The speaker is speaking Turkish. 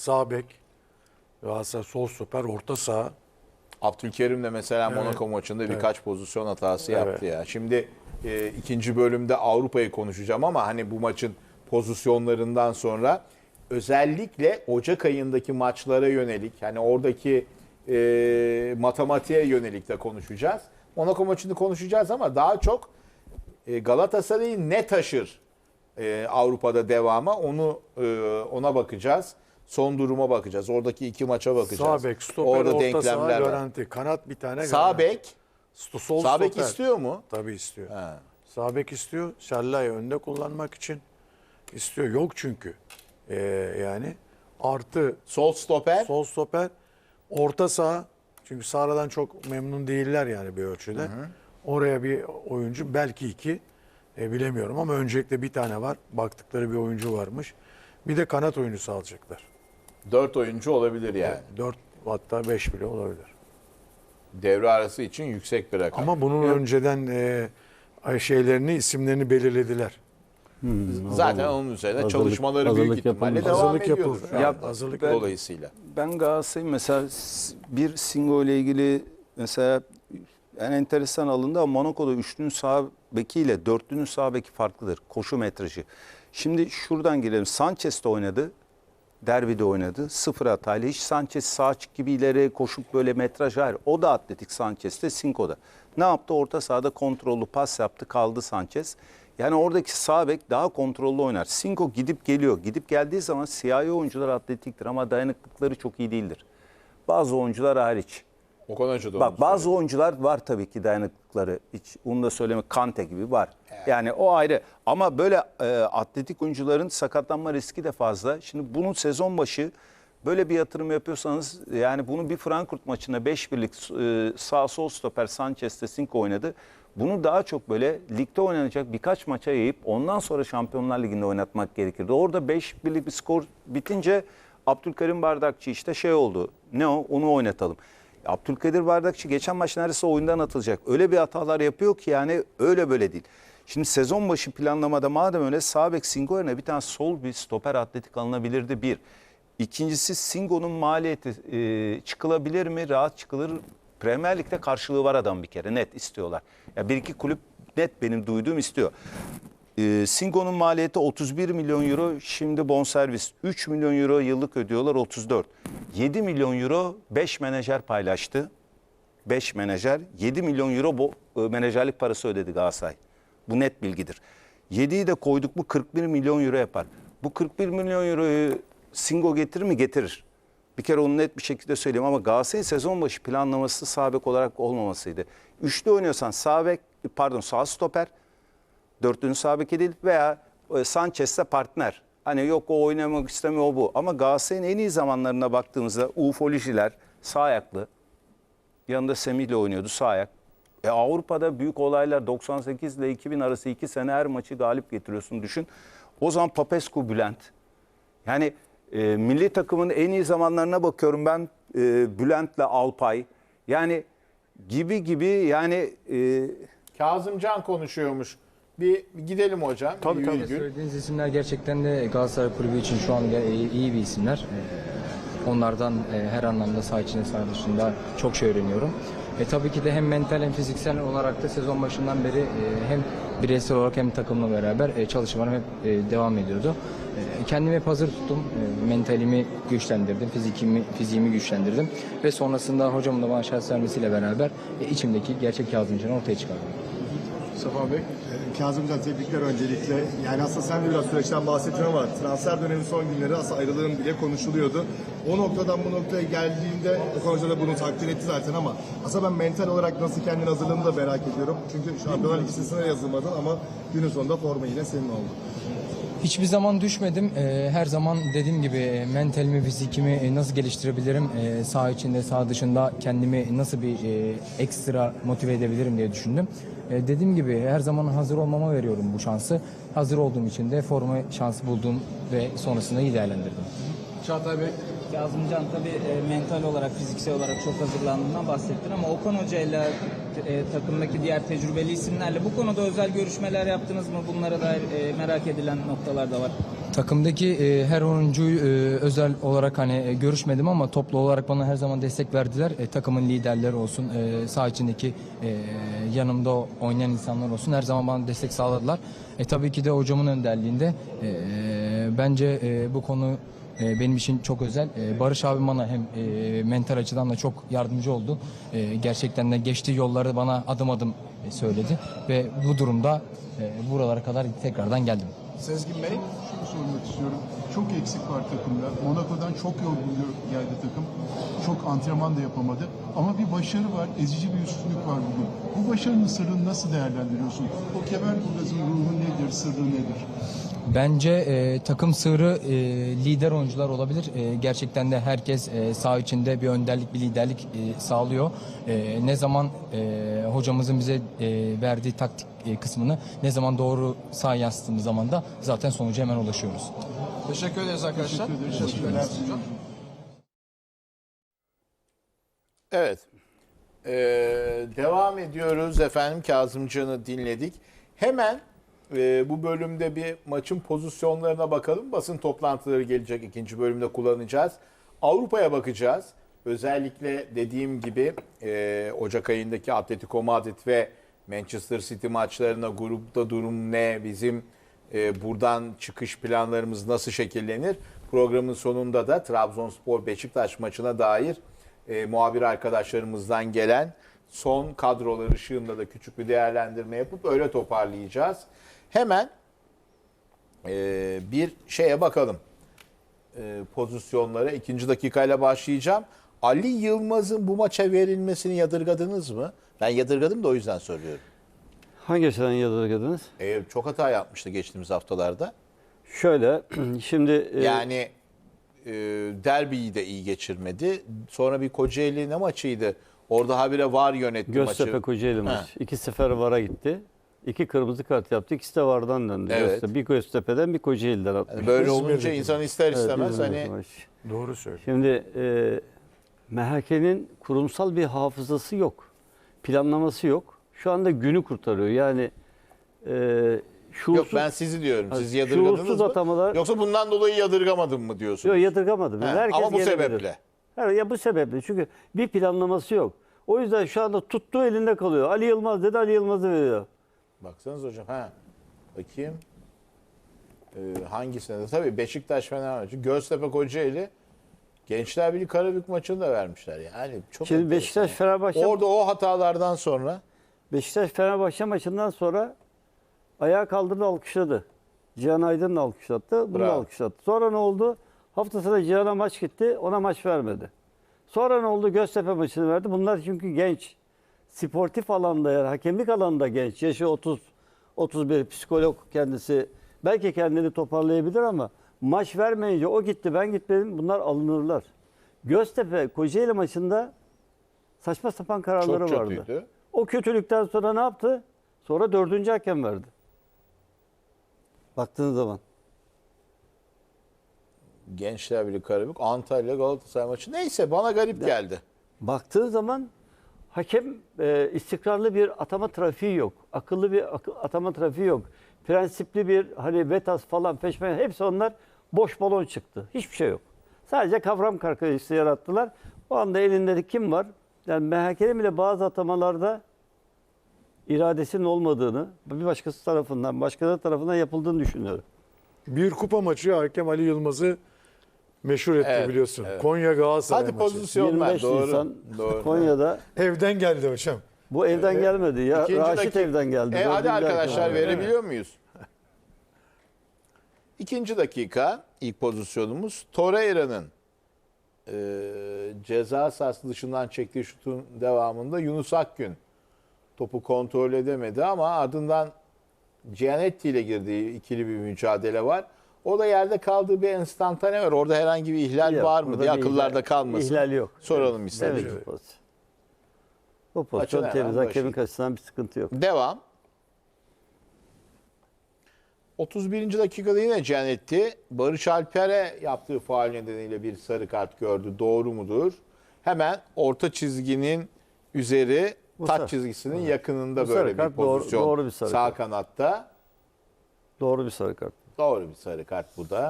sağ bek, Galatasaray sol stoper, orta saha. Abdülkerim de mesela Evet. Monaco maçında birkaç pozisyon hatası yaptı Evet. ya. Şimdi e, ikinci bölümde Avrupa'yı konuşacağım ama hani bu maçın pozisyonlarından sonra özellikle Ocak ayındaki maçlara yönelik hani oradaki e, matematiğe yönelik de konuşacağız. Monaco maçını konuşacağız ama daha çok e, Galatasaray'ı ne taşır e, Avrupa'da devama onu e, ona bakacağız. Son duruma bakacağız. Oradaki iki maça bakacağız. Sağ bek, stoper, Orada orta saha denklemler var. garanti. Kanat bir tane Sağ garanti. bek, Sto- sol sağ bek stoper. istiyor mu? Tabii istiyor. Ha. Sağ bek istiyor. Sella'yı önde kullanmak için istiyor. Yok çünkü. Ee, yani artı Sol stoper. sol stoper, orta saha. Çünkü Sara'dan çok memnun değiller yani bir ölçüde. Oraya bir oyuncu belki iki e, bilemiyorum ama öncelikle bir tane var. Baktıkları bir oyuncu varmış. Bir de kanat oyuncusu alacaklar. Dört oyuncu olabilir yani. Dört hatta beş bile olabilir. Devre arası için yüksek bir rakam. Ama bunun önceden e, şeylerini, isimlerini belirlediler. Zaten onun üzerine Hazırlık- çalışmaları büyük hazırlık ihtimalle yapılmış. devam Hazırlık ediyordur. Ya hazırlık ben- dolayısıyla. Ben Galatasaray'ın mesela bir Singo ile ilgili mesela en enteresan alındı ama Monaco'da üçlünün sağ beki ile dörtlünün sağ beki farklıdır. Koşu metrajı. Şimdi şuradan girelim. Sanchez de oynadı. Derbide oynadı. Sıfır hatayla. Hiç Sanchez sağ açık gibi ileri koşup böyle metraj hayır. O da atletik Sanchez'de Singo'da. Ne yaptı? Orta sahada kontrollü pas yaptı. Kaldı Sanchez. Yani oradaki sağ bek daha kontrollü oynar. Singo gidip geliyor. Gidip geldiği zaman siyahi oyuncular atletiktir ama dayanıklıkları çok iyi değildir. Bazı oyuncular hariç. Okan Hoca da Bak bazı oyuncular var tabii ki dayanıklıkları. Hiç onu da söylemek Kante gibi var. Yani o ayrı. Ama böyle e, atletik oyuncuların sakatlanma riski de fazla. Şimdi bunun sezon başı böyle bir yatırım yapıyorsanız yani bunu bir Frankfurt maçında 5 birlik e, sağ sol stoper Sanchez de Cinco oynadı. Bunu daha çok böyle ligde oynanacak birkaç maça yayıp ondan sonra Şampiyonlar Ligi'nde oynatmak gerekirdi. Orada 5 birlik bir skor bitince Abdülkerim Bardakçı işte şey oldu. Ne o? Onu oynatalım. Abdülkadir Bardakçı geçen maç neredeyse oyundan atılacak. Öyle bir hatalar yapıyor ki yani öyle böyle değil. Şimdi sezon başı planlamada madem öyle sağ bek Singo yerine bir tane sol bir stoper atletik alınabilirdi bir. İkincisi Singo'nun maliyeti e, çıkılabilir mi? Rahat çıkılır. Premier Lig'de karşılığı var adam bir kere net istiyorlar. Ya bir iki kulüp net benim duyduğum istiyor. E, Singo'nun maliyeti 31 milyon euro şimdi bonservis. 3 milyon euro yıllık ödüyorlar 34. 7 milyon euro 5 menajer paylaştı. 5 menajer 7 milyon euro bu e, menajerlik parası ödedi Galatasaray. Bu net bilgidir. 7'yi de koyduk mu 41 milyon euro yapar. Bu 41 milyon euroyu Singo getirir mi? Getirir. Bir kere onu net bir şekilde söyleyeyim ama Galatasaray'ın sezon başı planlaması sağ olarak olmamasıydı. Üçlü oynuyorsan sağ pardon sağ stoper, dörtlünün sağ beki değil veya e, Sanchez'le partner. Hani yok o oynamak istemiyor o bu. Ama Galatasaray'ın en iyi zamanlarına baktığımızda Ufolijiler sağ ayaklı. Yanında Semih ile oynuyordu sağ ayak. E Avrupa'da büyük olaylar 98 ile 2000 arası 2 sene her maçı galip getiriyorsun düşün. O zaman Papescu Bülent. Yani e, milli takımın en iyi zamanlarına bakıyorum ben e, Bülent'le Alpay. Yani gibi gibi yani e, Kazımcan konuşuyormuş. Bir gidelim hocam. Tabii, tabii. Söylediğiniz isimler gerçekten de Galatasaray Kulübü için şu an iyi iyi bir isimler. Onlardan e, her anlamda saha içinde saha dışında çok şey öğreniyorum. E, tabii ki de hem mental hem fiziksel olarak da sezon başından beri e, hem bireysel olarak hem takımla beraber e, çalışmalarım hep devam ediyordu. Kendimi hep hazır tuttum. Mentalimi güçlendirdim, fizikimi, fiziğimi güçlendirdim. Ve sonrasında hocamın da bana şans vermesiyle beraber içimdeki gerçek Kazımcan'ı ortaya çıkardım. Mustafa Bey. Kazımcan tebrikler öncelikle. Yani aslında sen de biraz süreçten bahsettin ama transfer dönemi son günleri aslında ayrılığın bile konuşuluyordu. O noktadan bu noktaya geldiğinde Okan da bunu takdir etti zaten ama aslında ben mental olarak nasıl kendini hazırladığını da merak ediyorum. Çünkü Şampiyonlar Ligi listesine yazılmadın ama günün sonunda forma yine senin oldu. Hiçbir zaman düşmedim. Ee, her zaman dediğim gibi e, mentalimi, fizikimi e, nasıl geliştirebilirim? Ee, saha içinde, saha dışında kendimi nasıl bir e, ekstra motive edebilirim diye düşündüm. Ee, dediğim gibi her zaman hazır olmama veriyorum bu şansı. Hazır olduğum için de forma şansı buldum ve sonrasında iyi değerlendirdim. Çağatay Bey. Kazımcan tabii e, mental olarak, fiziksel olarak çok hazırlandığından bahsettin ama Okan Hoca ile e, takımdaki diğer tecrübeli isimlerle bu konuda özel görüşmeler yaptınız mı? Bunlara dair e, merak edilen noktalar da var. Takımdaki e, her oyuncuyu e, özel olarak hani e, görüşmedim ama toplu olarak bana her zaman destek verdiler. E, takımın liderleri olsun, e, saha içindeki e, yanımda oynayan insanlar olsun her zaman bana destek sağladılar. E, tabii ki de hocamın önderliğinde e, bence e, bu konu e, benim için çok özel. E, Barış abim bana hem e, mental açıdan da çok yardımcı oldu. E, gerçekten de geçtiği yolları bana adım adım e, söyledi ve bu durumda e, buralara kadar tekrardan geldim. Sezgin Bey. Şunu sormak istiyorum. Çok eksik var takımda. Monaco'dan çok yorgun geldi takım. Çok antrenman da yapamadı. Ama bir başarı var. Ezici bir üstünlük var bugün. Bu başarının sırrını nasıl değerlendiriyorsun? O kemer burgazın ruhu nedir, sırrı nedir? Bence e, takım sığırı e, lider oyuncular olabilir. E, gerçekten de herkes e, saha içinde bir önderlik, bir liderlik e, sağlıyor. E, ne zaman e, hocamızın bize e, verdiği taktik e, kısmını ne zaman doğru saha yansıttığımız zaman da zaten sonuca hemen ulaşıyoruz. Teşekkür ederiz arkadaşlar. Teşekkürler. Evet. Ee, devam ediyoruz efendim. Kazımcan'ı dinledik. Hemen e, bu bölümde bir maçın pozisyonlarına bakalım. Basın toplantıları gelecek ikinci bölümde kullanacağız. Avrupa'ya bakacağız. Özellikle dediğim gibi e, Ocak ayındaki Atletico Madrid ve Manchester City maçlarına grupta durum ne? Bizim e, buradan çıkış planlarımız nasıl şekillenir? Programın sonunda da Trabzonspor Beşiktaş maçına dair e, muhabir arkadaşlarımızdan gelen son kadrolar ışığında da küçük bir değerlendirme yapıp öyle toparlayacağız. Hemen e, bir şeye bakalım. E, pozisyonlara ikinci dakikayla başlayacağım. Ali Yılmaz'ın bu maça verilmesini yadırgadınız mı? Ben yadırgadım da o yüzden soruyorum. Hangi açıdan yadırgadınız? E, çok hata yapmıştı geçtiğimiz haftalarda. Şöyle, şimdi e, Yani e, derbiyi de iyi geçirmedi. Sonra bir Kocaeli ne maçıydı? Orada habire var yönetti Göztepe maçı. Kocaeli Ha. maç. İki sefer VAR'a gitti. İki kırmızı kart yaptı. İkisi de VAR'dan döndü. Evet. Göztepe, bir Göztepe'den bir Kocaeli'den atmış. Yani böyle İzmir'deki. olunca insan ister Evet, istemez İzmir'deki hani maç. Doğru söylüyor. Şimdi e, MHK'nin kurumsal bir hafızası yok. Planlaması yok. Şu anda günü kurtarıyor. Yani e, şuursuz, Yok ben sizi diyorum. Siz Ha, yadırgadınız şuursuz mı? atamalar- Yoksa bundan dolayı yadırgamadım mı diyorsunuz? Yok yadırgamadım. He, Herkes ama bu gelebilir. sebeple. Evet, ya bu sebeple. Çünkü bir planlaması yok. O yüzden şu anda tuttuğu elinde kalıyor. Ali Yılmaz dedi Ali Yılmaz'ı veriyor. Baksanız hocam. Ha. Bakayım. Ee, hangisine de? Tabii Beşiktaş Fenerbahçe. Göztepe Kocaeli. Gençler Birliği Karabük maçını da vermişler. Yani çok Şimdi enteresan. Beşiktaş Fenerbahçe Orada o hatalardan sonra Beşiktaş Fenerbahçe maçından sonra ayağa kaldırdı alkışladı. Cihan Aydın da alkışlattı. Bunu da Bravo. alkışlattı. Sonra ne oldu? Hafta sonu Cihan'a maç gitti. Ona maç vermedi. Sonra ne oldu? Göztepe maçını verdi. Bunlar çünkü genç. Sportif alanda yani hakemlik alanında genç. Yaşı 30 31 psikolog kendisi. Belki kendini toparlayabilir ama maç vermeyince o gitti ben gitmedim. Bunlar alınırlar. Göztepe Kocaeli maçında saçma sapan kararları çok vardı. kötüydü. O kötülükten sonra ne yaptı? Sonra dördüncü hakem verdi. Baktığınız zaman. Gençler Birliği Karabük, Antalya Galatasaray maçı. Neyse bana garip geldi. Baktığın zaman hakem e, istikrarlı bir atama trafiği yok. Akıllı bir akı- atama trafiği yok. Prensipli bir hani Vetas falan peşmen hepsi onlar boş balon çıktı. Hiçbir şey yok. Sadece kavram kargaşası yarattılar. O anda elinde de kim var? Yani MHK'nin bile bazı atamalarda iradesinin olmadığını bir başkası tarafından, başkaları tarafından yapıldığını düşünüyorum. Bir kupa maçı hakem Ali Yılmaz'ı meşhur etti Evet, biliyorsun. evet. Konya Galatasaray Hadi maçı. pozisyonlar. 25 Doğru. Nisan Doğru. Konya'da Evden geldi hocam. bu evden gelmedi. Ya İkinci Raşit dakika- evden geldi. E, hadi arkadaşlar verebiliyor muyuz? İkinci dakika ilk pozisyonumuz Torreira'nın e, ceza sahası dışından çektiği şutun devamında Yunus Akgün topu kontrol edemedi ama ardından Gianetti ile girdiği ikili bir mücadele var. O da yerde kaldığı bir enstantane var. Orada herhangi bir ihlal Yok, var mı diye akıllarda ihlal- kalmasın. İhlal yok. Soralım istedik. Evet, o pozisyon. Temiz. Hakemin açısından bir sıkıntı yok. Devam. 31. dakikada yine Canetti Barış Alper'e yaptığı faal nedeniyle bir sarı kart gördü. Doğru mudur? Hemen orta çizginin üzeri Bu taç çizgisinin yakınında Bu böyle bir kart doğru- pozisyon. doğru bir sarı Sağ kart. kanatta. Doğru bir sarı kart. Doğru bir sarı kart bu da.